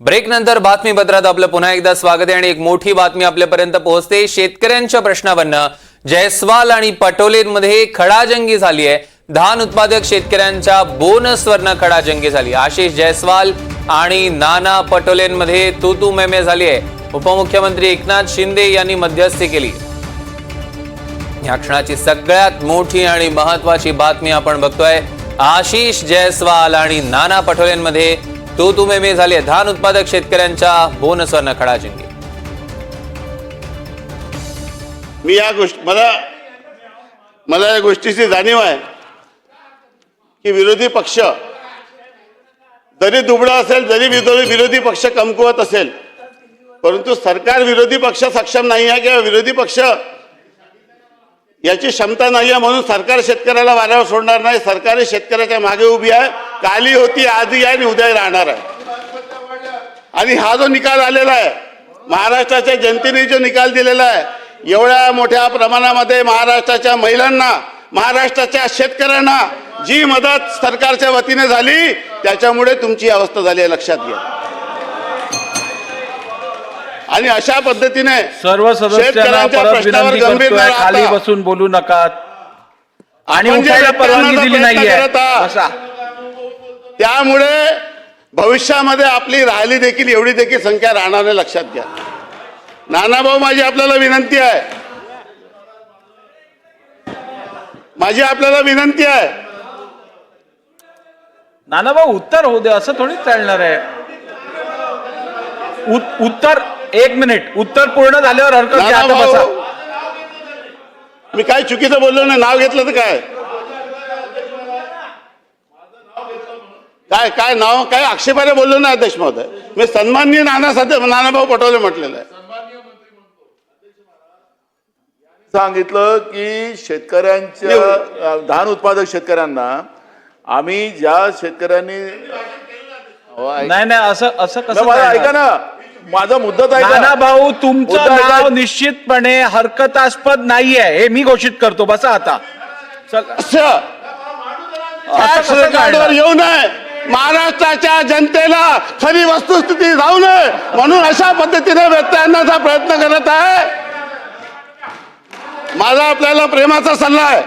Break नंतर बातमीपत्रात आपलं पुन्हा एकदा स्वागत आहे आणि एक मोठी बातमी आपल्यापर्यंत पोहोचते. शेतकऱ्यांच्या प्रश्नावरनं जयस्वाल आणि पटोलेंमध्ये खडाजंगी झाली आहे. धान उत्पादक शेतकऱ्यांच्या बोनसवरनं खडाजंगी झाली आशिष जयस्वाल आणि नाना पटोलेंमध्ये तू तू मेमे झाली आहे. उपमुख्यमंत्री एकनाथ शिंदे यांनी मध्यस्थी केली. या क्षणाची सगळ्यात मोठी आणि महत्वाची बातमी आपण बघतोय. आशिष जयस्वाल आणि नाना पटोलेंमध्ये तो तुमे मे झाले धान उत्पादक शेतकऱ्यांच्या बोनसवरनं खडाजंगी मी या गोष्ट मला मला या गोष्टीची जाणीव आहे की विरोधी पक्ष जरी दुबळा असेल जरी विरोधी विरोधी पक्ष कमकुवत असेल परंतु सरकार विरोधी पक्ष सक्षम नाही आहे किंवा विरोधी पक्ष याची क्षमता नाही आहे म्हणून सरकार शेतकऱ्याला वाऱ्यावर सोडणार नाही सरकार शेतकऱ्याच्या मागे उभी आहे. काली होती आधी आहे आणि उद्या राहणार आहे. आणि हा जो निकाल आलेला आहे महाराष्ट्राच्या जनतेने जो निकाल दिलेला आहे एवढ्या मोठ्या प्रमाणामध्ये महाराष्ट्राच्या महिलांना महाराष्ट्राच्या शेतकऱ्यांना जी मदत सरकारच्या वतीने झाली त्याच्यामुळे तुमची अवस्था झाली आहे लक्षात घ्या. आणि अशा पद्धतीने सर्व सदस्यांना शेतकऱ्यांच्या प्रश्नावर गंभीर खाली बसून बोलू नका. आणि दिली नाहीये. त्यामुळे भविष्यामध्ये आपली राहिली देखील एवढी देखील संख्या राहणार नाही लक्षात घ्या. नानाभाऊ माझी आपल्याला विनंती आहे. माझी आपल्याला विनंती आहे. नाना भाऊ उत्तर होऊ दे असं थोडीच चालणार आहे. उत- उत्तर एक मिनिट. उत्तर पूर्ण झाल्यावर हरकत नानाभाऊ मी काय चुकीचं बोललो नाही नाव घेतलं तर काय? काय काय नाव काय आक्षेपाने बोललो नाही अध्यक्ष महोदय. मी सन्माननीय नाना साधे नानाभाऊ पटोले म्हटलेलं आहे. सांगितलं की शेतकऱ्यांच्या धान उत्पादक शेतकऱ्यांना आम्ही ज्या शेतकऱ्यांनी ऐक- नाही नाही असं असं कसं? ऐका ना. माझा मुद्दा नाना भाऊ तुमचं. नाव निश्चितपणे हरकतास्पद नाहीये हे मी घोषित करतो. बसा आता. चल? येऊ नये. महाराष्ट्राच्या जनतेला खरी वस्तुस्थिती जाऊ नये म्हणून अशा पद्धतीने व्यत्यय आणण्याचा प्रयत्न करत आहे. माझा आपल्याला प्रेमाचा सल्ला आहे.